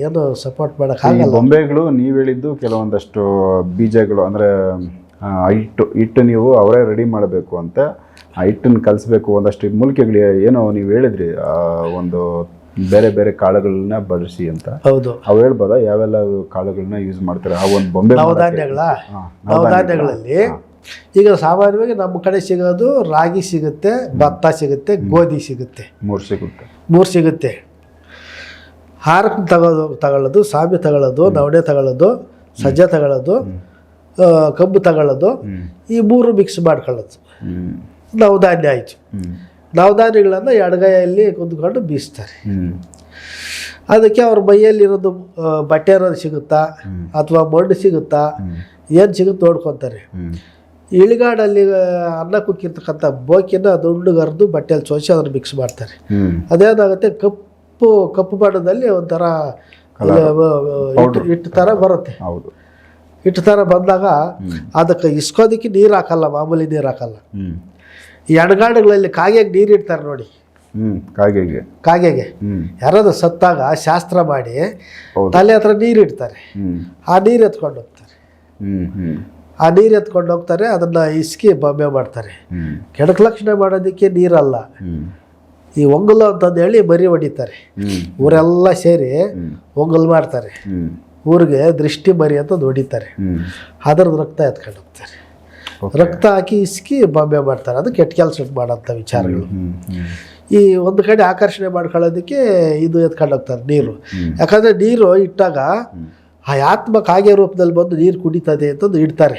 ಏನು ಸಪೋರ್ಟ್ ಮಾಡೋಕ್ಕಾಗಲ್ಲ ಬೊಂಬೆಗಳು ನೀವು ಹೇಳಿದ್ದು ಕೆಲವೊಂದಷ್ಟು ಬೀಜಗಳು ಅಂದರೆ ಹಿಟ್ಟು ಹಿಟ್ಟು ನೀವು ಅವರೇ ರೆಡಿ ಮಾಡಬೇಕು ಅಂತ ಆ ಹಿಟ್ಟನ್ನು ಕಲಿಸ್ಬೇಕು ಒಂದಷ್ಟು ಮೂಲಿಕೆಗಳು ಏನೋ ನೀವು ಹೇಳಿದ್ರಿ ಒಂದು ಬೇರೆ ಬೇರೆ ಕಾಳುಗಳನ್ನ ಬಳಸಿ ಅಂತ. ಹೌದು. ಅವು ಹೇಳ್ಬೋದ? ಯಾವೆಲ್ಲ ಕಾಳುಗಳನ್ನ ಯೂಸ್ ಮಾಡ್ತಾರೆ? ಆ ಒಂದು ಬೊಂಬೆ? ನವಧಾನ್ಯಗಳ? ನವಧಾನ್ಯಗಳಲ್ಲಿ ಈಗ ಸಾಮಾನ್ಯವಾಗಿ ನಮ್ಮ ಕಡೆ ಸಿಗೋದು ರಾಗಿ ಸಿಗುತ್ತೆ ಭತ್ತ ಸಿಗುತ್ತೆ ಗೋಧಿ ಸಿಗುತ್ತೆ. ಮೂರು ಸಿಗುತ್ತೆ. ಮೂರು ಸಿಗುತ್ತೆ. ಹಾರ ತಗೋದು ತಗೊಳ್ಳೋದು ಸಾಮಿ ತಗೊಳ್ಳೋದು ನವಣೆ ತಗೊಳ್ಳೋದು ಸಜ್ಜೆ ತಗೊಳ್ಳೋದು ಕಬ್ಬು ತಗೊಳ್ಳೋದು ಈ ಮೂರು ಮಿಕ್ಸ್ ಮಾಡ್ಕೊಳ್ಳೋದು. ನವಧಾನ್ಯ ಆಯಿತು. ನವಧಾನ್ಯಗಳನ್ನು ಎಡಗೈಯಲ್ಲಿ ಕುಂದ್ಕೊಂಡು ಬೀಸ್ತಾರೆ. ಅದಕ್ಕೆ ಅವ್ರ ಮೈಯಲ್ಲಿರೋದು ಬಟ್ಟೆ ಅನ್ನೋದು ಸಿಗುತ್ತಾ? ಅಥವಾ ಮಣ್ಣು ಸಿಗುತ್ತಾ? ಏನು ಸಿಗುತ್ತೆ ನೋಡ್ಕೊತಾರೆ. ಇಳಿಗಾಡಲ್ಲಿ ಅನ್ನ ಕುಕ್ಕಿರ್ತಕ್ಕಂಥ ಬೋಕಿನ ದುಂಡುಗರ್ದು ಬಟ್ಟೆಯಲ್ಲಿ ಸೋಸಿ ಅದನ್ನು ಮಿಕ್ಸ್ ಮಾಡ್ತಾರೆ. ಅದೇನಾಗುತ್ತೆ? ಕಪ್ಪು ಕಪ್ಪು ಬಣ್ಣದಲ್ಲಿ ಒಂಥರ ಹಿಟ್ಟು ಥರ ಬರುತ್ತೆ. ಹೌದು. ಹಿಟ್ಟು ಥರ ಬಂದಾಗ ಅದಕ್ಕೆ ಇಸ್ಕೋದಕ್ಕೆ ನೀರು ಹಾಕಲ್ಲ ಮಾಮೂಲಿ ನೀರು ಹಾಕಲ್ಲ. ಈ ಎಡಗಾಡುಗಳಲ್ಲಿ ಕಾಗೆಗೆ ನೀರು ಇಡ್ತಾರೆ ನೋಡಿ. ಹ್ಮ್ ಕಾಗೆಗೆ. ಕಾಗೆಗೆ. ಯಾರಾದ್ರು ಸತ್ತಾಗ ಶಾಸ್ತ್ರ ಮಾಡಿ ತಲೆ ಹತ್ರ ನೀರು ಇಡ್ತಾರೆ. ಹ್ಮ್. ಆ ನೀರು ಎತ್ಕೊಂಡು ಹೋಗ್ತಾರೆ. ಆ ನೀರು ಎತ್ಕೊಂಡು ಹೋಗ್ತಾರೆ ಅದನ್ನು ಇಸ್ಕಿ ಬೊಂಬೆ ಮಾಡ್ತಾರೆ. ಕೆಡಕಲಕ್ಷಣೆ ಮಾಡೋದಕ್ಕೆ ನೀರಲ್ಲ. ಈ ಒಂಗಲು ಅಂತಂದು ಹೇಳಿ ಮರಿ ಹೊಡಿತಾರೆ ಊರೆಲ್ಲ ಸೇರಿ ಒಂಗಲ್ ಮಾಡ್ತಾರೆ. ಊರಿಗೆ ದೃಷ್ಟಿ ಮರಿ ಅಂತ ಹೊಡಿತಾರೆ ಅದ್ರದ್ದು ರಕ್ತ ಎತ್ಕೊಂಡು ಹೋಗ್ತಾರೆ. ರಕ್ತ ಹಾಕಿ ಇಸ್ಕಿ ಬಾಂಬೆ ಮಾಡ್ತಾರೆ. ಅದು ಕೆಟ್ಟ ಕೆಲಸ ಮಾಡೋಂಥ ವಿಚಾರಗಳು. ಈ ಒಂದು ಕಡೆ ಆಕರ್ಷಣೆ ಮಾಡ್ಕೊಳ್ಳೋದಕ್ಕೆ ಇದು ಎತ್ಕೊಂಡು ಹೋಗ್ತಾರೆ ನೀರು. ಯಾಕಂದರೆ ನೀರು ಇಟ್ಟಾಗ ಆ ಆತ್ಮ ಕಾಗೆ ರೂಪದಲ್ಲಿ ಬಂದು ನೀರು ಕುಡಿತದೆ ಅಂತಂದು ಇಡ್ತಾರೆ.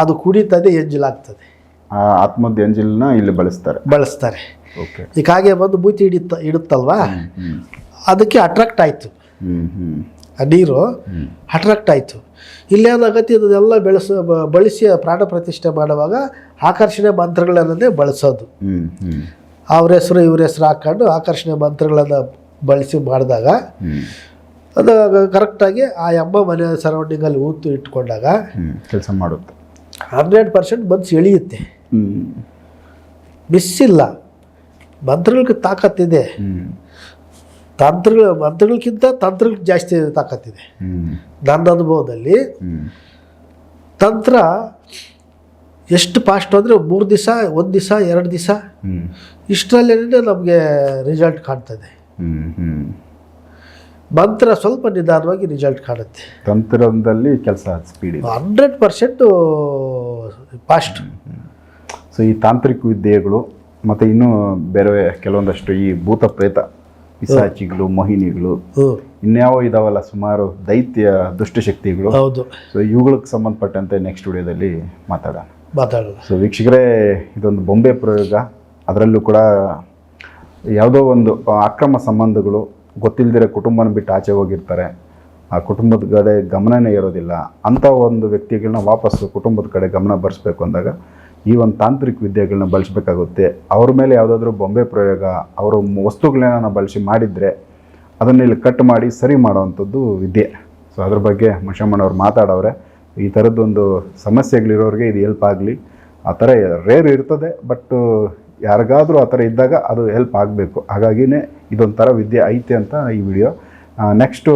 ಅದು ಕುಡಿತದೆ ಎಂಜಿಲಾಗ್ತದೆ ಆ ಆತ್ಮದ ಎಂಜಿಲ್ನ ಇಲ್ಲಿ ಬಳಸ್ತಾರೆ. ಬಳಸ್ತಾರೆ. ಓಕೆ ಈ ಕಾಗೆ ಬಂದು ಬೂತಿ ಹಿಡಿತ ಇಡುತ್ತಲ್ವಾ? ಅದಕ್ಕೆ ಅಟ್ರಾಕ್ಟ್ ಆಯಿತು. ಆ ನೀರು ಅಟ್ರಾಕ್ಟ್ ಆಯಿತು. ಇಲ್ಲೇನಾಗತ್ತೆ ಇದನ್ನೆಲ್ಲ ಬೆಳೆಸ ಬಳಸಿ ಪ್ರಾಣ ಪ್ರತಿಷ್ಠೆ ಮಾಡುವಾಗ ಆಕರ್ಷಣೆ ಮಂತ್ರಗಳನ್ನೇ ಬಳಸೋದು. ಅವ್ರ ಹೆಸರು ಇವ್ರ ಹೆಸರು ಹಾಕ್ಕೊಂಡು ಆಕರ್ಷಣೆ ಮಂತ್ರಗಳನ್ನು ಬಳಸಿ ಮಾಡಿದಾಗ ಅದು ಕರೆಕ್ಟಾಗಿ ಆ ಎಂಬ ಮನೆ ಸರೌಂಡಿಂಗಲ್ಲಿ ಊತು ಇಟ್ಕೊಂಡಾಗ ಕೆಲಸ ಮಾಡುತ್ತೆ. ಹಂಡ್ರೆಡ್ ಪರ್ಸೆಂಟ್ ಮನ್ಸು ಎಳೆಯುತ್ತೆ ಮಿಸ್ ಇಲ್ಲ. ಮಂತ್ರಗಳಿಗೆ ತಾಕತ್ತಿದೆ. ತಂತ್ರಗಳು ಮಂತ್ರಗಳಿಗಿಂತ ತಂತ್ರಕ್ಕೆ ಜಾಸ್ತಿ ತಾಕತ್ತಿದೆ. ನನ್ನ ಅನುಭವದಲ್ಲಿ ತಂತ್ರ ಎಷ್ಟು ಫಾಸ್ಟ್ ಅಂದರೆ ಮೂರು ದಿವಸ ಒಂದು ದಿವಸ ಎರಡು ದಿವಸ ಹ್ಞೂ ಇಷ್ಟರಲ್ಲೇ ನಮಗೆ ರಿಸಲ್ಟ್ ಕಾಣ್ತದೆ. ಮಂತ್ರ ಸ್ವಲ್ಪ ನಿಧಾನವಾಗಿ ರಿಸಲ್ಟ್ ಕಾಣುತ್ತೆ. ತಂತ್ರದಲ್ಲಿ ಕೆಲಸ speed hundred percent fast so ಈ ತಾಂತ್ರಿಕ ವಿದ್ಯೆಗಳು ಮತ್ತು ಇನ್ನೂ ಬೇರೆ ಕೆಲವೊಂದಷ್ಟು ಈ ಭೂತ ಪ್ರೇತ ಪಿಸಾಚಿಗಳು ಮೋಹಿನಿಗಳು ಇನ್ಯಾವ ಇದಾವಲ್ಲ ಸುಮಾರು ದೈತ್ಯ ದುಷ್ಟಶಕ್ತಿಗಳು. ಹೌದು. ಸೊ ಇವುಗಳಿಗೆ ಸಂಬಂಧಪಟ್ಟಂತೆ ನೆಕ್ಸ್ಟ್ ವಿಡಿಯೋದಲ್ಲಿ ಮಾತಾಡೋಣ. ಮಾತಾಡೋಣ. ಸೊ ವೀಕ್ಷಕರೇ ಇದೊಂದು ಬೊಂಬೆ ಪ್ರಯೋಗ. ಅದರಲ್ಲೂ ಕೂಡ ಯಾವುದೋ ಒಂದು ಅಕ್ರಮ ಸಂಬಂಧಗಳು ಗೊತ್ತಿಲ್ಲದಿರೋ ಕುಟುಂಬನ ಬಿಟ್ಟು ಆಚೆ ಹೋಗಿರ್ತಾರೆ. ಆ ಕುಟುಂಬದ ಕಡೆ ಗಮನನೇ ಇರೋದಿಲ್ಲ. ಅಂಥ ಒಂದು ವ್ಯಕ್ತಿಗಳನ್ನ ವಾಪಸ್ಸು ಕುಟುಂಬದ ಕಡೆ ಗಮನ ಬರೆಸ್ಬೇಕು ಅಂದಾಗ ಈ ಒಂದು ತಾಂತ್ರಿಕ ವಿದ್ಯೆಗಳನ್ನ ಬಳಸಬೇಕಾಗುತ್ತೆ. ಅವ್ರ ಮೇಲೆ ಯಾವುದಾದ್ರೂ ಬೊಂಬೆ ಪ್ರಯೋಗ, ಅವರ ವಸ್ತುಗಳನ್ನ ಬಳಸಿ ಮಾಡಿದರೆ ಅದನ್ನ ಇಲ್ಲಿ ಕಟ್ ಮಾಡಿ ಸರಿ ಮಾಡುವಂಥದ್ದು ವಿದ್ಯೆ. ಸೊ ಅದ್ರ ಬಗ್ಗೆ ಮುಷಮ್ಮನವ್ರು ಮಾತಾಡೋರೆ ಈ ಥರದ್ದೊಂದು ಸಮಸ್ಯೆಗಳಿರೋರಿಗೆ ಇದು ಹೆಲ್ಪ್ ಆಗಲಿ. ಆ ಥರ ರೇರ್ ಇರ್ತದೆ ಬಟ್ ಯಾರಿಗಾದರೂ ಆ ಥರ ಇದ್ದಾಗ ಅದು ಹೆಲ್ಪ್ ಆಗಬೇಕು. ಹಾಗಾಗಿನೇ ಇದೊಂಥರ ವಿದ್ಯೆ ಐತೆ ಅಂತ ಈ ವಿಡಿಯೋ ನೆಕ್ಸ್ಟು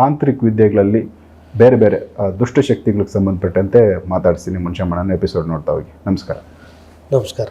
ತಾಂತ್ರಿಕ ವಿದ್ಯೆಗಳಲ್ಲಿ ಬೇರೆ ಬೇರೆ ದುಷ್ಟಶಕ್ತಿಗಳಿಗೆ ಸಂಬಂಧಪಟ್ಟಂತೆ ಮಾತಾಡಿಸ್ತೀನಿ ಮಾಡೋಣ ಎಪಿಸೋಡ್ ನೋಡ್ತಾ ಹೋಗಿ. ನಮಸ್ಕಾರ. ನಮಸ್ಕಾರ.